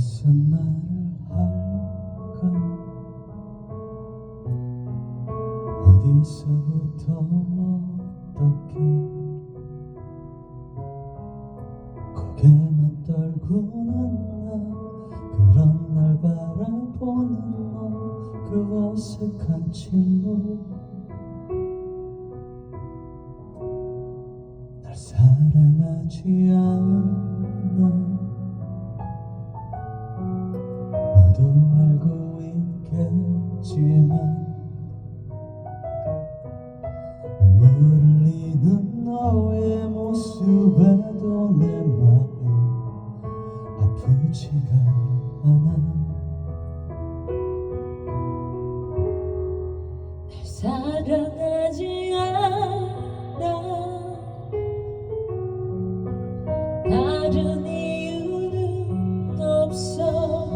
무슨 말을 할까? 어디서부터 어떻게 고개만 떨 고는 나？그런 날 바라보는 너 그 어색한 침묵? 날 사랑하지 않아 흘리는 너의 모습에도 내 마음 아프지가 않아. 날 사랑하지 않아. 다른 이유는 없어.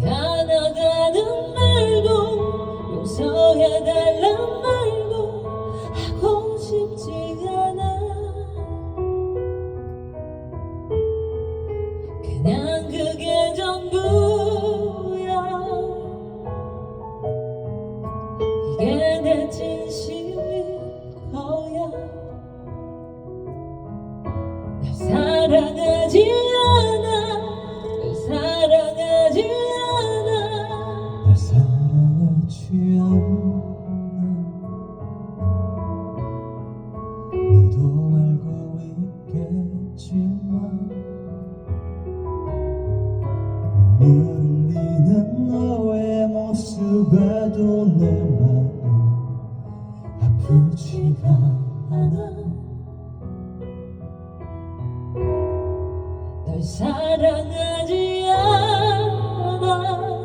미안하다는 말도 용서해달란 그냥 그게 전부야. 이게 내 진심일 거야. 날 사랑하지 않아. 날 사랑하지 않아. 날 사랑하지 않아. 너도 알고 있겠지 흘리는 너의 모습에도 내 마음 아프지가 않아. 널 사랑하지 않아